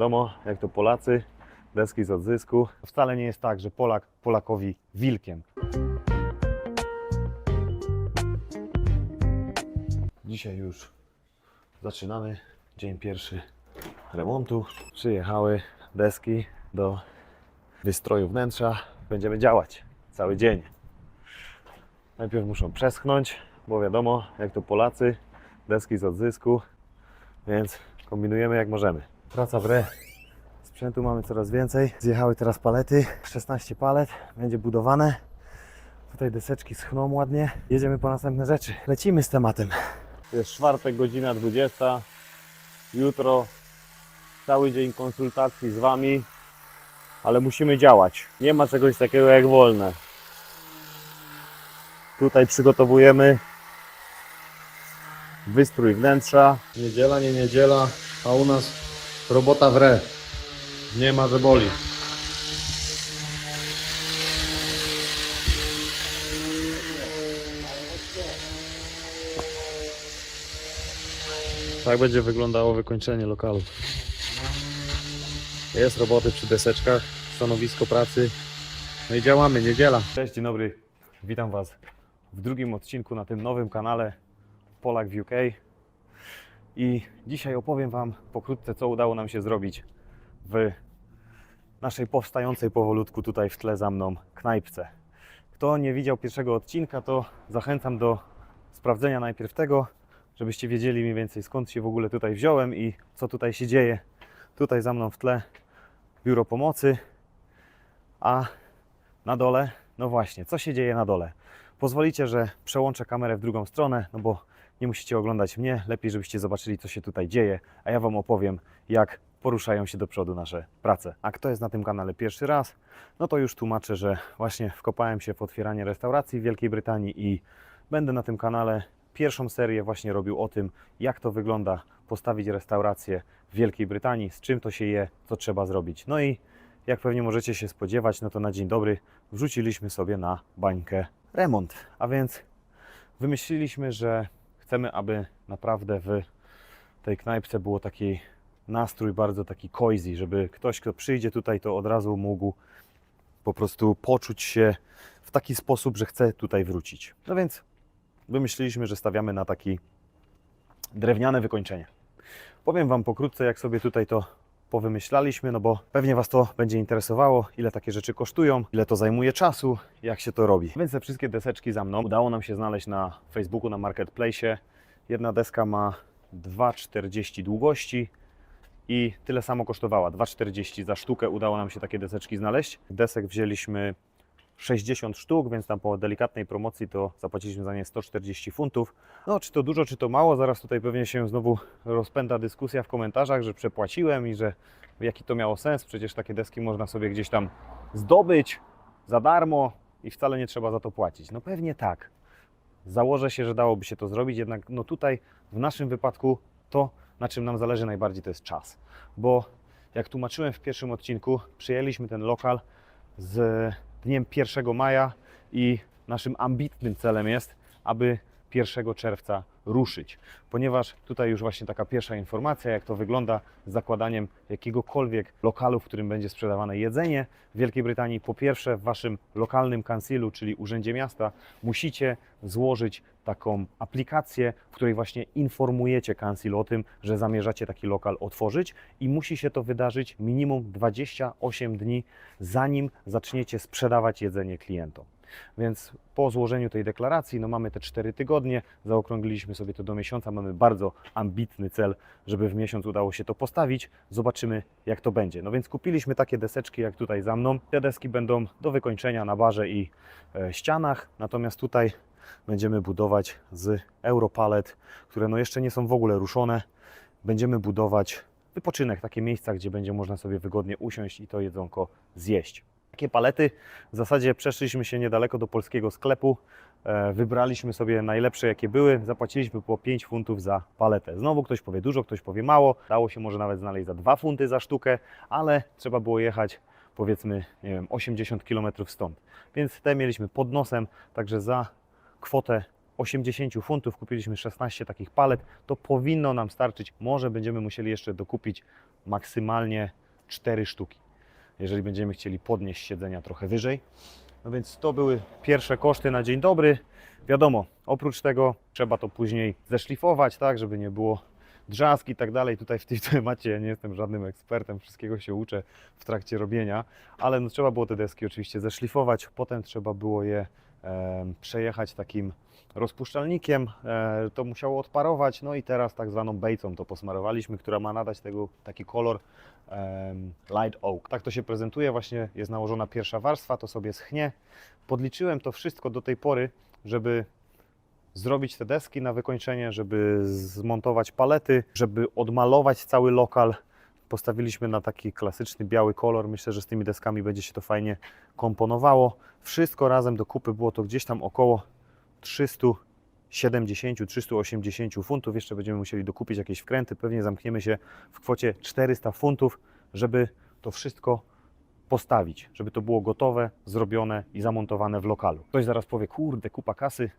wiadomo, jak to Polacy, deski z odzysku. Wcale nie jest tak, że Polak Polakowi wilkiem. Dzisiaj już zaczynamy dzień pierwszy remontu. Przyjechały deski do wystroju wnętrza. Będziemy działać cały dzień. Najpierw muszą przeschnąć, bo wiadomo, jak to Polacy, deski z odzysku, więc kombinujemy jak możemy. Praca w re. Sprzętu mamy coraz więcej. Zjechały teraz palety, 16 palet, będzie budowane. Tutaj deseczki schną ładnie. Jedziemy po następne rzeczy. Lecimy z tematem. Jest czwartek, godzina 20. Jutro cały dzień konsultacji z Wami, ale musimy działać. Nie ma czegoś takiego jak wolne. Tutaj przygotowujemy wystrój wnętrza. Niedziela, nie niedziela, a u nas robota w re. Nie ma, że boli. Tak będzie wyglądało wykończenie lokalu. Jest roboty przy deseczkach, stanowisko pracy. No i działamy, niedziela. Cześć, dzień dobry. Witam Was w drugim odcinku na tym nowym kanale Polak w UK. I dzisiaj opowiem Wam pokrótce, co udało nam się zrobić w naszej powstającej powolutku tutaj w tle za mną knajpce. Kto nie widział pierwszego odcinka, to zachęcam do sprawdzenia najpierw tego, żebyście wiedzieli mniej więcej skąd się w ogóle tutaj wziąłem i co tutaj się dzieje. Tutaj za mną w tle biuro pomocy, a na dole, no właśnie, co się dzieje na dole? Pozwolicie, że przełączę kamerę w drugą stronę, no bo nie musicie oglądać mnie, lepiej żebyście zobaczyli co się tutaj dzieje, a ja Wam opowiem jak poruszają się do przodu nasze prace. A kto jest na tym kanale pierwszy raz, no to już tłumaczę, że właśnie wkopałem się w otwieranie restauracji w Wielkiej Brytanii i będę na tym kanale pierwszą serię właśnie robił o tym, jak to wygląda postawić restaurację w Wielkiej Brytanii, z czym to się je, co trzeba zrobić. No i jak pewnie możecie się spodziewać, no to na dzień dobry wrzuciliśmy sobie na bańkę remont. A więc wymyśliliśmy, że chcemy, aby naprawdę w tej knajpce było taki nastrój bardzo taki cozy, żeby ktoś, kto przyjdzie tutaj, to od razu mógł po prostu poczuć się w taki sposób, że chce tutaj wrócić. No więc wymyśliliśmy, że stawiamy na taki drewniane wykończenie. Powiem Wam pokrótce, jak sobie tutaj to powymyślaliśmy, no bo pewnie Was to będzie interesowało, ile takie rzeczy kosztują, ile to zajmuje czasu, jak się to robi. Więc te wszystkie deseczki za mną udało nam się znaleźć na Facebooku, na Marketplace. Jedna deska ma 2,40 długości i tyle samo kosztowała. 2,40 za sztukę udało nam się takie deseczki znaleźć. Desek wzięliśmy 60 sztuk, więc tam po delikatnej promocji to zapłaciliśmy za nie 140 funtów. No, czy to dużo, czy to mało, zaraz tutaj pewnie się znowu rozpęta dyskusja w komentarzach, że przepłaciłem i że jaki to miało sens. Przecież takie deski można sobie gdzieś tam zdobyć za darmo i wcale nie trzeba za to płacić. No pewnie tak. Założę się, że dałoby się to zrobić, jednak no tutaj w naszym wypadku to, na czym nam zależy najbardziej, to jest czas. Bo jak tłumaczyłem w pierwszym odcinku, przyjęliśmy ten lokal z dniem 1 maja i naszym ambitnym celem jest, aby 1 czerwca ruszyć. Ponieważ tutaj już właśnie taka pierwsza informacja, jak to wygląda z zakładaniem jakiegokolwiek lokalu, w którym będzie sprzedawane jedzenie w Wielkiej Brytanii. Po pierwsze, w waszym lokalnym kansilu, czyli urzędzie miasta, musicie złożyć taką aplikację, w której właśnie informujecie kansil o tym, że zamierzacie taki lokal otworzyć i musi się to wydarzyć minimum 28 dni, zanim zaczniecie sprzedawać jedzenie klientom. Więc po złożeniu tej deklaracji, no mamy te 4 tygodnie, zaokrągliliśmy sobie to do miesiąca, mamy bardzo ambitny cel, żeby w miesiąc udało się to postawić. Zobaczymy, jak to będzie. No więc kupiliśmy takie deseczki, jak tutaj za mną. Te deski będą do wykończenia na barze i e, ścianach, natomiast tutaj będziemy budować z Europalet, które no jeszcze nie są w ogóle ruszone. Będziemy budować wypoczynek, takie miejsca, gdzie będzie można sobie wygodnie usiąść i to jedzonko zjeść. Takie palety w zasadzie przeszliśmy się niedaleko do polskiego sklepu, e, wybraliśmy sobie najlepsze jakie były, zapłaciliśmy po 5 funtów za paletę. Znowu ktoś powie dużo, ktoś powie mało, dało się może nawet znaleźć za 2 funty za sztukę, ale trzeba było jechać powiedzmy, nie wiem, 80 km stąd. Więc te mieliśmy pod nosem, także za kwotę 80 funtów kupiliśmy 16 takich palet, to powinno nam starczyć. Może będziemy musieli jeszcze dokupić maksymalnie 4 sztuki, jeżeli będziemy chcieli podnieść siedzenia trochę wyżej. No więc to były pierwsze koszty na dzień dobry. Wiadomo, oprócz tego trzeba to później zeszlifować, tak, żeby nie było drzask i tak dalej. Tutaj w tym temacie ja nie jestem żadnym ekspertem, wszystkiego się uczę w trakcie robienia, ale no, trzeba było te deski oczywiście zeszlifować, potem trzeba było je em, przejechać takim rozpuszczalnikiem, e, to musiało odparować, no i teraz tak zwaną bejcą to posmarowaliśmy, która ma nadać tego taki kolor light oak. Tak to się prezentuje, właśnie jest nałożona pierwsza warstwa, to sobie schnie. Podliczyłem to wszystko do tej pory, żeby zrobić te deski na wykończenie, żeby zmontować palety, żeby odmalować cały lokal. Postawiliśmy na taki klasyczny biały kolor. Myślę, że z tymi deskami będzie się to fajnie komponowało. Wszystko razem do kupy było to gdzieś tam około 370-380 funtów. Jeszcze będziemy musieli dokupić jakieś wkręty. Pewnie zamkniemy się w kwocie 400 funtów, żeby to wszystko postawić, żeby to było gotowe, zrobione i zamontowane w lokalu. Ktoś zaraz powie, kurde, kupa kasy.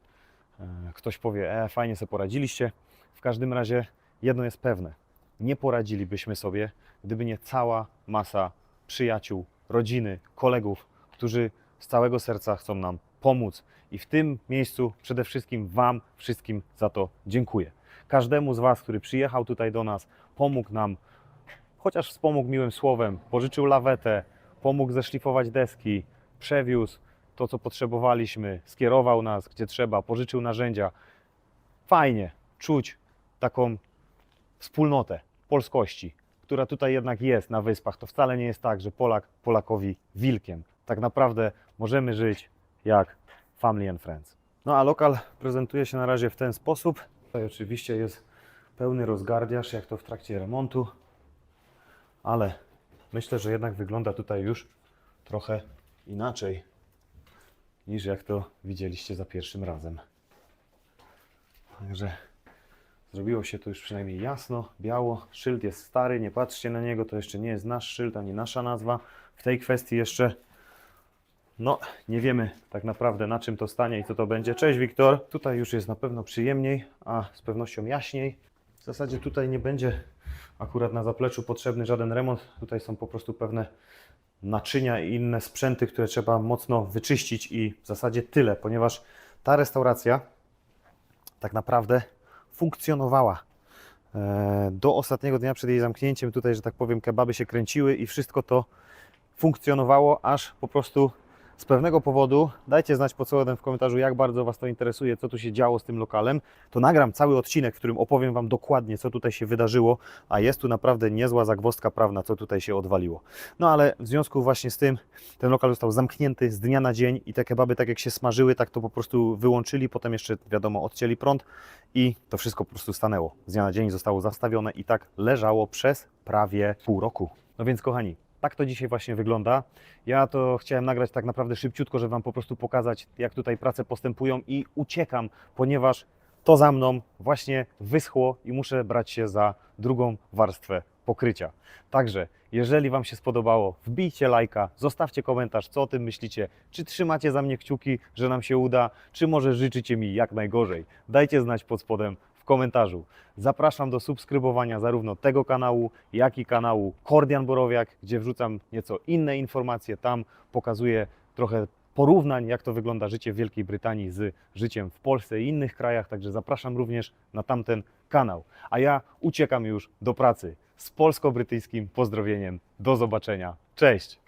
E, Ktoś powie, e, fajnie sobie poradziliście. W każdym razie jedno jest pewne. Nie poradzilibyśmy sobie, gdyby nie cała masa przyjaciół, rodziny, kolegów, którzy z całego serca chcą nam pomóc. I w tym miejscu przede wszystkim Wam wszystkim za to dziękuję. Każdemu z Was, który przyjechał tutaj do nas, pomógł nam, chociaż wspomógł miłym słowem, pożyczył lawetę, pomógł zeszlifować deski, przewiózł to, co potrzebowaliśmy, skierował nas gdzie trzeba, pożyczył narzędzia. Fajnie czuć taką wspólnotę polskości, która tutaj jednak jest na wyspach. To wcale nie jest tak, że Polak Polakowi wilkiem. Tak naprawdę możemy żyć jak family and friends. No a lokal prezentuje się na razie w ten sposób. Tutaj oczywiście jest pełny rozgardiasz, jak to w trakcie remontu, ale myślę, że jednak wygląda tutaj już trochę inaczej niż jak to widzieliście za pierwszym razem. Także zrobiło się to już przynajmniej jasno, biało. Szyld jest stary, nie patrzcie na niego, to jeszcze nie jest nasz szyld ani nasza nazwa. W tej kwestii jeszcze no, nie wiemy tak naprawdę na czym to stanie i co to będzie. Cześć Wiktor. Tutaj już jest na pewno przyjemniej, a z pewnością jaśniej. W zasadzie tutaj nie będzie akurat na zapleczu potrzebny żaden remont. Tutaj są po prostu pewne naczynia i inne sprzęty, które trzeba mocno wyczyścić i w zasadzie tyle, ponieważ ta restauracja tak naprawdę funkcjonowała. E, Do ostatniego dnia przed jej zamknięciem tutaj, że tak powiem, kebaby się kręciły i wszystko to funkcjonowało, aż po prostu z pewnego powodu, dajcie znać pod spodem w komentarzu, jak bardzo Was to interesuje, co tu się działo z tym lokalem, to nagram cały odcinek, w którym opowiem Wam dokładnie, co tutaj się wydarzyło, a jest tu naprawdę niezła zagwozdka prawna, co tutaj się odwaliło. No ale w związku właśnie z tym, ten lokal został zamknięty z dnia na dzień i te kebaby, tak jak się smażyły, tak to po prostu wyłączyli, potem jeszcze, wiadomo, odcięli prąd i to wszystko po prostu stanęło. Z dnia na dzień zostało zastawione i tak leżało przez prawie pół roku. No więc kochani, tak to dzisiaj właśnie wygląda. Ja to chciałem nagrać tak naprawdę szybciutko, żeby Wam po prostu pokazać, jak tutaj prace postępują i uciekam, ponieważ to za mną właśnie wyschło i muszę brać się za drugą warstwę pokrycia. Także, jeżeli Wam się spodobało, wbijcie lajka, zostawcie komentarz, co o tym myślicie. Czy trzymacie za mnie kciuki, że nam się uda, czy może życzycie mi jak najgorzej. Dajcie znać pod spodem w komentarzu. Zapraszam do subskrybowania zarówno tego kanału, jak i kanału Kordian Borowiak, gdzie wrzucam nieco inne informacje. Tam pokazuję trochę porównań, jak to wygląda życie w Wielkiej Brytanii z życiem w Polsce i innych krajach. Także zapraszam również na tamten kanał. A ja uciekam już do pracy z polsko-brytyjskim pozdrowieniem. Do zobaczenia. Cześć!